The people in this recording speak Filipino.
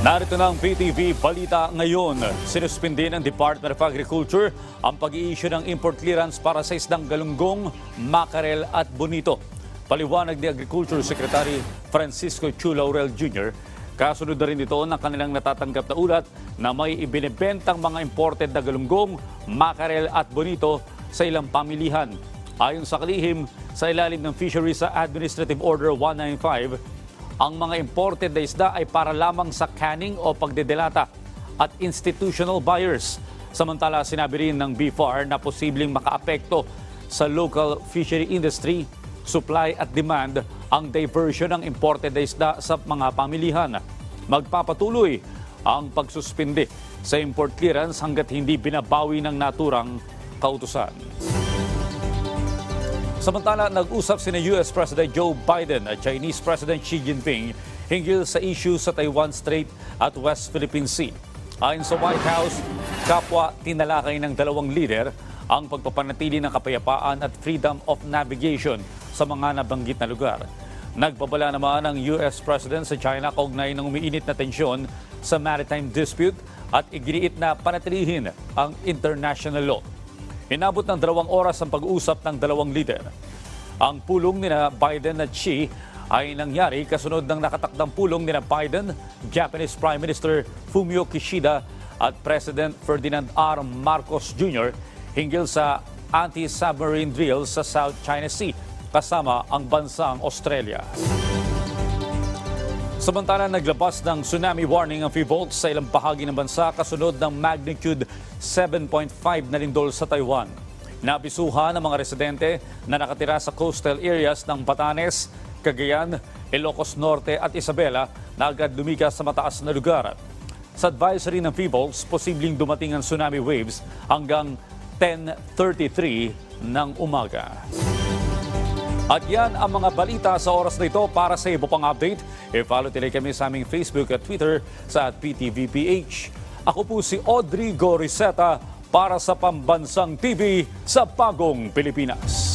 Narito na ang PTV Balita ngayon. Sinuspindi ng Department of Agriculture ang pag-i-issue ng import clearance para sa isdang galunggong, makarel at bonito. Paliwanag ni Agriculture Secretary Francisco Chu Laurel Jr., kasunod na rin ito ng kanilang natatanggap na ulat na may ibinebentang mga imported na galunggong, makarel at bonito sa ilang pamilihan. Ayon sa kalihim, sa ilalim ng Fisheries Administrative Order 195, ang mga imported na isda ay para lamang sa canning o pagdedelata at institutional buyers. Samantala, sinabi rin ng BFAR na posibleng makaapekto sa local fishery industry, supply at demand ang diversion ng imported na isda sa mga pamilihan. Magpapatuloy ang pagsuspindi sa import clearance hanggat hindi binabawi ng naturang kautusan. Samantala, nag-usap sina US President Joe Biden at Chinese President Xi Jinping hinggil sa issue sa Taiwan Strait at West Philippine Sea. Ayon sa White House, kapwa tinalakay ng dalawang leader ang pagpapanatili ng kapayapaan at freedom of navigation sa mga nabanggit na lugar. Nagbabala naman ang US President sa China kaugnay ng umiinit na tensyon sa maritime dispute at iginiit na panatilihin ang international law. Inabot ng dalawang oras ang pag-uusap ng dalawang leader. Ang pulong ni Biden at Xi ay nangyari kasunod ng nakatakdang pulong ni Biden, Japanese Prime Minister Fumio Kishida at President Ferdinand R. Marcos Jr. hinggil sa anti-submarine drill sa South China Sea kasama ang bansang Australia. Samantala, naglabas ng tsunami warning ang Volts sa ilang bahagi ng bansa kasunod ng magnitude 7.5 na lindol sa Taiwan. Nabisuhan ng mga residente na nakatira sa coastal areas ng Batanes, Cagayan, Ilocos Norte at Isabela na agad lumikas sa mataas na lugar. Sa advisory ng Volts, posibleng dumating ang tsunami waves hanggang 10.33 ng umaga. At yan ang mga balita sa oras na ito para sa iba pang update. I-follow tuloy kami sa aming Facebook at Twitter sa PTVPH. Ako po si Audrey Goriseta para sa Pambansang TV sa Bagong Pilipinas.